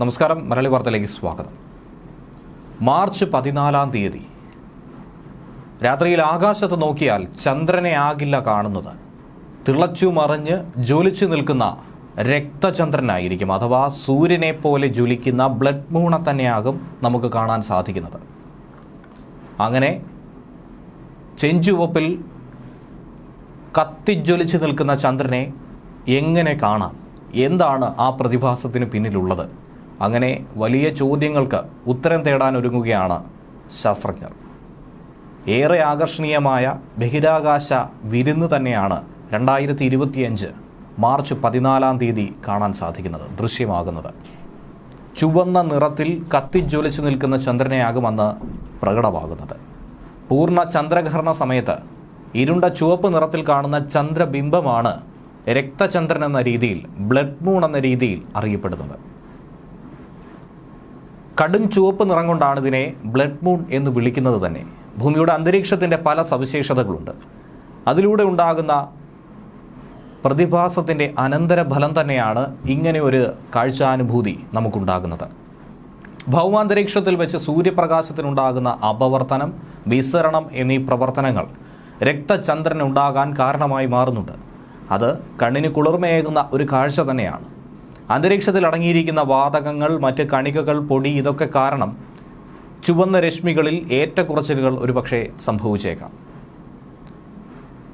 നമസ്കാരം മലയാളി വാർത്തയിലേക്ക് സ്വാഗതം. മാർച്ച് പതിനാലാം തീയതി. രാത്രിയിൽ ആകാശത്ത് നോക്കിയാൽ ചന്ദ്രനെ ആകില്ല കാണുന്നത്. തിളച്ചു മറിഞ്ഞ് ജ്വലിച്ചു നിൽക്കുന്ന രക്തചന്ദ്രനായിരിക്കും. അഥവാ സൂര്യനെ പോലെ ജ്വലിക്കുന്ന ബ്ലഡ് മൂണ തന്നെയാകും നമുക്ക് കാണാൻ സാധിക്കുന്നത്. അങ്ങനെ ചെഞ്ചുവപ്പിൽ കത്തിജ്വലിച്ച് നിൽക്കുന്ന ചന്ദ്രനെ എങ്ങനെ കാണാം? എന്താണ് ആ പ്രതിഭാസത്തിന് പിന്നിലുള്ളത്? അങ്ങനെ വലിയ ചോദ്യങ്ങൾക്ക് ഉത്തരം തേടാൻ ഒരുങ്ങുകയാണ് ശാസ്ത്രജ്ഞർ. ഏറെ ആകർഷണീയമായ ബഹിരാകാശ വിരുന്ന് തന്നെയാണ് രണ്ടായിരത്തി ഇരുപത്തിയഞ്ച് മാർച്ച് പതിനാലാം തീയതി കാണാൻ സാധിക്കുന്നത് ദൃശ്യമാകുന്നത്. ചുവന്ന നിറത്തിൽ കത്തിജ്വലിച്ചു നിൽക്കുന്ന ചന്ദ്രനെയാകും അന്ന് പ്രകടമാകുന്നത്. പൂർണ ചന്ദ്രഗ്രഹണ സമയത്ത് ഇരുണ്ട ചുവപ്പ് നിറത്തിൽ കാണുന്ന ചന്ദ്രബിംബമാണ് രക്തചന്ദ്രൻ എന്ന രീതിയിൽ ബ്ലഡ് മൂൺ എന്ന രീതിയിൽ അറിയപ്പെടുന്നത്. കടും ചുവപ്പ് നിറം കൊണ്ടാണ് ഇതിനെ ബ്ലഡ് മൂൺ എന്ന് വിളിക്കുന്നത് തന്നെ. ഭൂമിയുടെ അന്തരീക്ഷത്തിന്റെ പല സവിശേഷതകളുണ്ട്. അതിലൂടെ ഉണ്ടാകുന്ന പ്രതിഭാസത്തിന്റെ അനന്തരഫലം തന്നെയാണ് ഇങ്ങനെ ഒരു കാഴ്ചാനുഭൂതി നമുക്കുണ്ടാകുന്നത്. ഭൗമാന്തരീക്ഷത്തിൽ വെച്ച് സൂര്യപ്രകാശത്തിനുണ്ടാകുന്ന അപവർത്തനം വിസരണം എന്നീ പ്രവർത്തനങ്ങൾ രക്തചന്ദ്രൻ ഉണ്ടാകാൻ കാരണമായി മാറുന്നുണ്ട്. അത് കണ്ണിന് കുളിർമയേകുന്ന ഒരു കാഴ്ച തന്നെയാണ്. അന്തരീക്ഷത്തിൽ അടങ്ങിയിരിക്കുന്ന വാതകങ്ങൾ മറ്റ് കണികകൾ പൊടി ഇതൊക്കെ കാരണം ചുവന്ന രശ്മികളിൽ ഏറ്റക്കുറച്ചിലുകൾ ഒരുപക്ഷെ സംഭവിച്ചേക്കാം.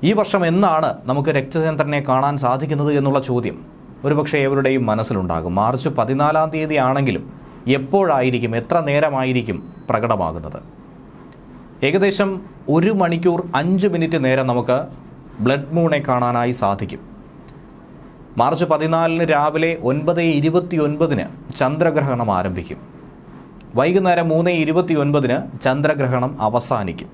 ഈ വർഷം എന്നാണ് നമുക്ക് രക്തചന്ദ്രനെ കാണാൻ സാധിക്കുന്നത് എന്നുള്ള ചോദ്യം ഒരുപക്ഷെ ഏവരുടെയും മനസ്സിലുണ്ടാകും. മാർച്ച് പതിനാലാം തീയതി ആണെങ്കിലും എപ്പോഴായിരിക്കും എത്ര നേരമായിരിക്കും പ്രകടമാകുന്നത്? ഏകദേശം ഒരു മണിക്കൂർ അഞ്ച് മിനിറ്റ് നേരം നമുക്ക് ബ്ലഡ് മൂണെ കാണാനായി സാധിക്കും. മാർച്ച് പതിനാലിന് രാവിലെ ഒൻപത് ഇരുപത്തി ഒൻപതിന് ചന്ദ്രഗ്രഹണം ആരംഭിക്കും. വൈകുന്നേരം മൂന്ന് ഇരുപത്തി ഒൻപതിന് ചന്ദ്രഗ്രഹണം അവസാനിക്കും.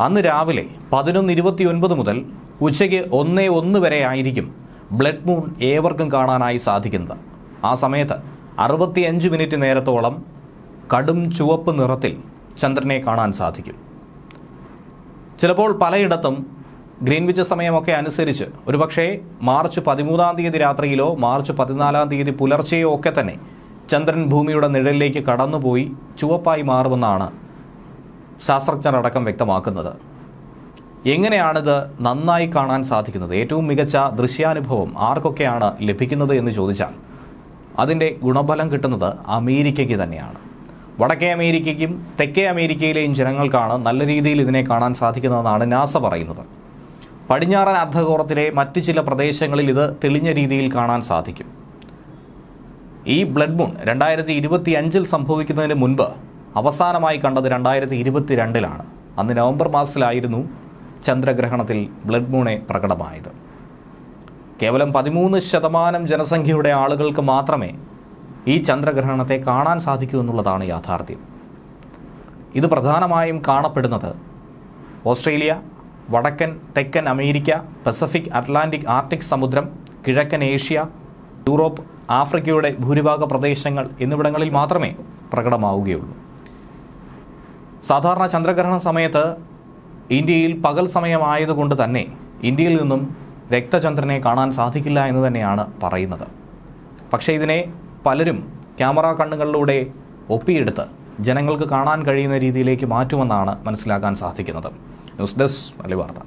അന്ന് രാവിലെ പതിനൊന്ന് ഇരുപത്തി ഒൻപത് മുതൽ ഉച്ചയ്ക്ക് ഒന്ന് ഒന്ന് വരെ ആയിരിക്കും ബ്ലഡ് മൂൺ ഏവർക്കും കാണാനായി സാധിക്കുന്നത്. ആ സമയത്ത് അറുപത്തിയഞ്ച് മിനിറ്റ് നേരത്തോളം കടും ചുവപ്പ് നിറത്തിൽ ചന്ദ്രനെ കാണാൻ സാധിക്കും. ചിലപ്പോൾ പലയിടത്തും ഗ്രീൻവിച്ച് സമയമൊക്കെ അനുസരിച്ച്. ഒരുപക്ഷേ മാർച്ച് പതിമൂന്നാം തീയതി രാത്രിയിലോ മാർച്ച് പതിനാലാം തീയതി പുലർച്ചെയോ ഒക്കെ തന്നെ ചന്ദ്രൻ ഭൂമിയുടെ നിഴലിലേക്ക് കടന്നുപോയി ചുവപ്പായി മാറുമെന്നാണ് ശാസ്ത്രജ്ഞർ അടക്കം വ്യക്തമാക്കുന്നത്. എങ്ങനെയാണിത് നന്നായി കാണാൻ സാധിക്കുന്നത്? ഏറ്റവും മികച്ച ദൃശ്യാനുഭവം ആർക്കൊക്കെയാണ് ലഭിക്കുന്നത് എന്ന് ചോദിച്ചാൽ അതിന്റെ ഗുണഫലം കിട്ടുന്നത് അമേരിക്കയ്ക്ക് തന്നെയാണ്. വടക്കേ അമേരിക്കയ്ക്കും തെക്കേ അമേരിക്കയിലെയും ജനങ്ങൾക്കാണ് നല്ല രീതിയിൽ ഇതിനെ കാണാൻ സാധിക്കുന്നതെന്നാണ് നാസ പറയുന്നത്. പടിഞ്ഞാറൻ അർദ്ധഗോളത്തിലെ മറ്റു ചില പ്രദേശങ്ങളിൽ ഇത് തെളിഞ്ഞ രീതിയിൽ കാണാൻ സാധിക്കും. ഈ ബ്ലഡ് മൂൺ രണ്ടായിരത്തി ഇരുപത്തി അഞ്ചിൽ സംഭവിക്കുന്നതിന് മുൻപ് അവസാനമായി കണ്ടത് രണ്ടായിരത്തി ഇരുപത്തി രണ്ടിലാണ് അന്ന് നവംബർ മാസത്തിലായിരുന്നു ചന്ദ്രഗ്രഹണത്തിൽ ബ്ലഡ് മൂണെ പ്രകടമായത്. കേവലം പതിമൂന്ന് ശതമാനം ജനസംഖ്യയുടെ ആളുകൾക്ക് മാത്രമേ ഈ ചന്ദ്രഗ്രഹണത്തെ കാണാൻ സാധിക്കൂ എന്നുള്ളതാണ് യാഥാർത്ഥ്യം. ഇത് പ്രധാനമായും കാണപ്പെടുന്നത് ഓസ്ട്രേലിയ വടക്കൻ തെക്കൻ അമേരിക്ക പസഫിക് അറ്റ്ലാന്റിക് ആർട്ടിക് സമുദ്രം കിഴക്കൻ ഏഷ്യ യൂറോപ്പ് ആഫ്രിക്കയുടെ ഭൂരിഭാഗ പ്രദേശങ്ങൾ എന്നിവിടങ്ങളിൽ മാത്രമേ പ്രകടമാവുകയുള്ളൂ. സാധാരണ ചന്ദ്രഗ്രഹണ സമയത്ത് ഇന്ത്യയിൽ പകൽ സമയമായതുകൊണ്ട് തന്നെ ഇന്ത്യയിൽ നിന്നും രക്തചന്ദ്രനെ കാണാൻ സാധിക്കില്ല എന്ന് തന്നെയാണ് പറയുന്നത്. പക്ഷേ ഇതിനെ പലരും ക്യാമറ കണ്ണുകളിലൂടെ ഒപ്പിയെടുത്ത് ജനങ്ങൾക്ക് കാണാൻ കഴിയുന്ന രീതിയിലേക്ക് മാറ്റുമെന്നാണ് മനസ്സിലാക്കാൻ സാധിക്കുന്നത്. ന്യൂസ് ഡെസ്ക് മലി വാർത്ത